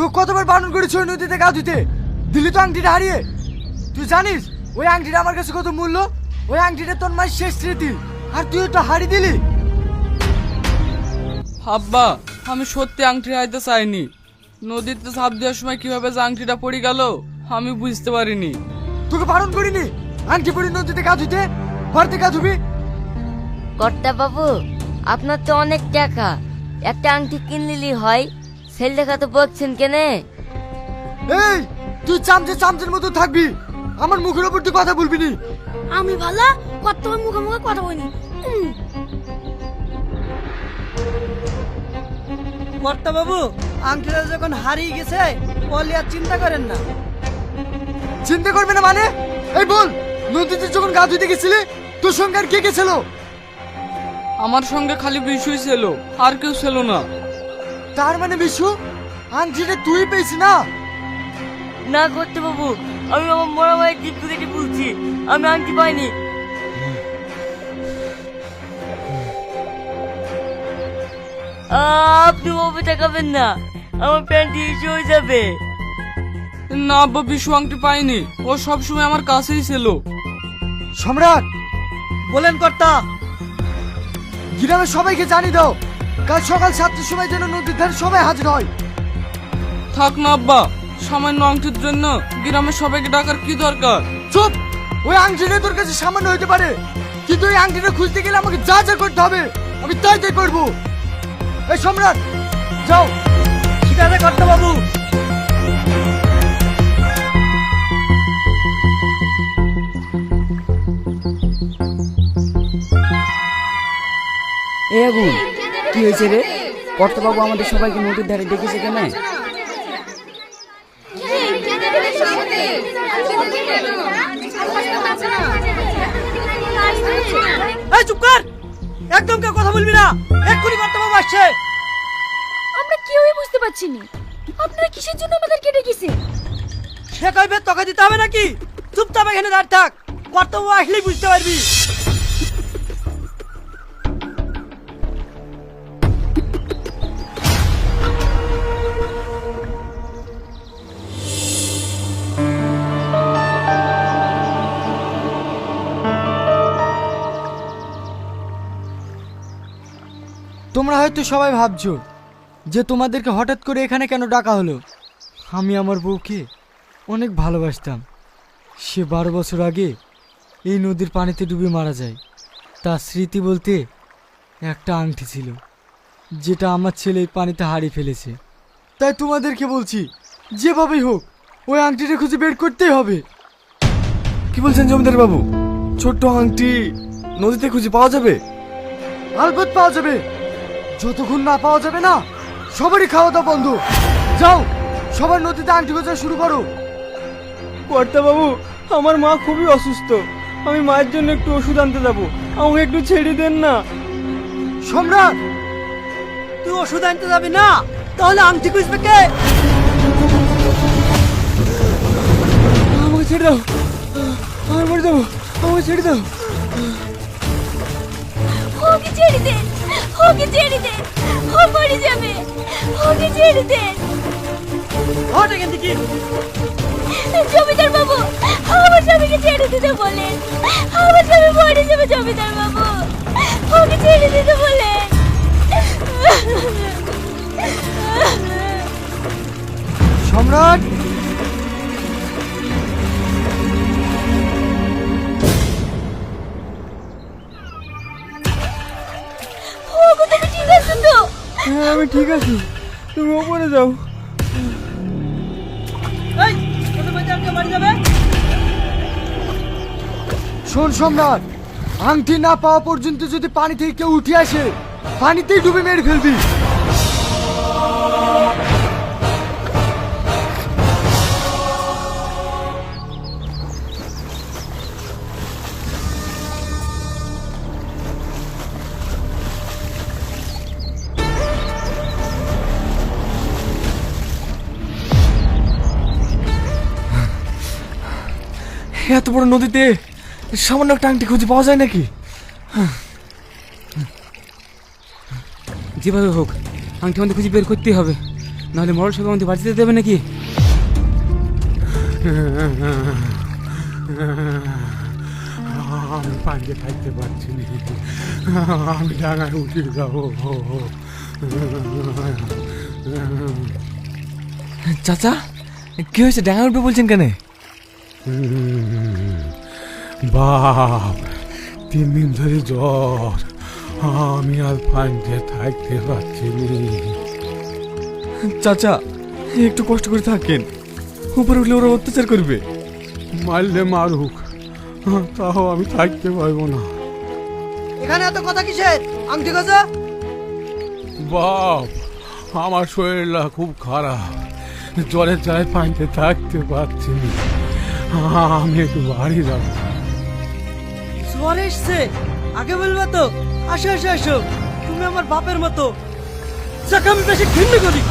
তো কতবার বারণ করেছি ওই নদীতে গা ধুতে দিলি তো আংটিটা হারিয়ে। তুই জানিস ওই আংটিটা আমার কাছে কত মূল্য? ওই আংটিটা তোর মায়ের শেষ স্মৃতি। আর তুই ওটা হারিয়ে দিলি? আব্বা আমি সত্যি আংটি হাইতে চাইনি। নদীতে ঝাঁপ দেওয়ার সময় কীভাবে যে আংটিটা পড়ে গেল আমি বুঝতে পারিনি। তোকে বারণ করিনি? আংটি পরি নদীতে গা ধুতে ভারতে গা ধুবি? কর্তা বাবু আপনার তো অনেক টাকা। একটা আংটি কিনলিলি হয় সেল দেখা তো বলছেন কেনে? এই তুই চামচে চামচের মতো থাকবি। আমার মুখের উপর তুই কথা বলবি নি। আমি ভালো? কত মুখে মুখে কথা বলি। কর্তা বাবু আংটিটা যখন হারিয়ে গেছে বলি আর চিন্তা করেন না। চিন্তা করবে না মানে? এই বল নদীতে যখন গা ধুতে গেছিলি তোর সঙ্গে আর কে কে ছিল? আমার সঙ্গে খালি বিষয় ছিল আর কেউ ছিল না। তার মানে বিশু আংটিটা তুই পেয়েছি না? না করতে বাবু আমি আমার মরা ভাইয়ের দিব্য কেটে বলছি আমি আংটি পাইনি। আপনি বাবু তাকাবেন না আমার প্যান্ট ইস্যু হয়ে যাবে। না আব্বা বিশু আংটি পাইনি ও সবসময় আমার কাছেই ছিল। সম্রাট বলেন কর্তা গ্রামের সবাইকে জানিয়ে দাও। কাল সকাল সাতটার সময় যেন নদীর ধারে সবাই হাজির হয়। থাক না আব্বা সামান্য আংটির জন্য গ্রামের সবাইকে ডাকার কি দরকার? চুপ! ওই আংটিটা তোর কাছে সামান্য হতে পারে। কিন্তু ওই আংটিটা খুঁজতে গেলে আমাকে যা যা করতে হবে আমি তাই তাই করব। এই সম্রাট যাও। ঠিক আছে কর্তা বাবু। এ আগুন কি হয়েছে রে? কর্তাবাবু আমাদের সবাইকে নদীর ধারে ডেকেছে কেন? এই চুপ কর! একদম কেউ কথা বলবি না। এক্ষুনি আসছে। আমরা কেউই বুঝতে পারছি না। আপনারা কিসের জন্য আমাদের কেটে গেছে সে কইবে তোকে দিতে হবে নাকি? চুপচাপ এখানে দাঁড় থাক। কর্তা আসলেই বুঝতে পারবি। তোমরা হয়তো সবাই ভাবছ যে তোমাদেরকে হঠাৎ করে এখানে কেন ডাকা হলো। আমি আমার বউকে অনেক ভালোবাসতাম। সে বারো বছর আগে এই নদীর পানিতে ডুবে মারা যায়। তার স্মৃতি বলতে একটা আংটি ছিল যেটা আমার ছেলে এই পানিতে হারিয়ে ফেলেছে। তাই তোমাদেরকে বলছি যেভাবেই হোক ওই আংটিটা খুঁজে বের করতেই হবে। কি বলছেন জমিদার বাবু? ছোট্ট আংটি নদীতে খুঁজে পাওয়া যাবে? আলবত পাওয়া যাবে। যতক্ষণ না পাওয়া যাবে না সবারই খাওয়া দাওয়া বন্ধ। যাও সবার নদীতে আংটি খোঁজা শুরু করো। কর্তা বাবু আমার মা খুবই অসুস্থ। আমি মায়ের জন্য একটু ওষুধ আনতে যাব। আমাকে একটু ছেড়ে দেন না। সম্রাট! তুই ওষুধ আনতে যাবি না? তাহলে আংটি খুঁজবে কে? আমাকে ছেড়ে দাও। আমার মরে যাব। আমাকে ছেড়ে দাও। ওকে ছেড়ে দেন ওকে ছেড়ে দেন ও মরে যাবে ওকে ছেড়ে দেন হট এখান থেকে জমিদার বাবু আমার স্বামীকে ছেড়ে দিতে বলেন আমার স্বামী মরে যাবে জমিদার বাবু ওকে ছেড়ে দিতে বলেন সম্রাট হ্যাঁ আমি ঠিক আছি। তুমি ওপরে যাও। শোন সম্রাট আংটি না পাওয়া পর্যন্ত যদি পানি থেকে কেউ উঠে আসে পানিতেই ডুবে মেরে ফেলবি। এত বড় নদীতে সামান্য একটা আংটি খুঁজে পাওয়া যায় নাকি? যেভাবে হোক আংটি আমাদের খুঁজে বের করতেই হবে। নাহলে মরল সঙ্গে আমাদের বাঁচিতে দেবে নাকি? আমি পাঞ্জে থাকতে পারছি না। আমি ডাঙায় উঠে যাব। চাচা কি হয়েছে? ডাঙা উঠবে বলছেন কেন? বাপ তিন দিন ধরে জ্বর। আমি আর পাঞ্জে থাকতে পারছি চাচা একটু কষ্ট করে থাকেন। উপরে উঠলে ওরা অত্যাচার করবে। মারলে মারুক তাও আমি থাকতে পারব না। এখানে এত কথা কিসের? আংটি গজা বাপ আমার শরীরটা খুব খারাপ। জ্বরের জ্বালায় পানিতে থাকতে পারছি না। আমি একটু বাড়ি যাব জ্বর এসছে আগে বলবা তো। আসো আসো আসো। তুমি আমার বাপের মতো। যাকে, আমি বেশি ঘৃণ্য করি।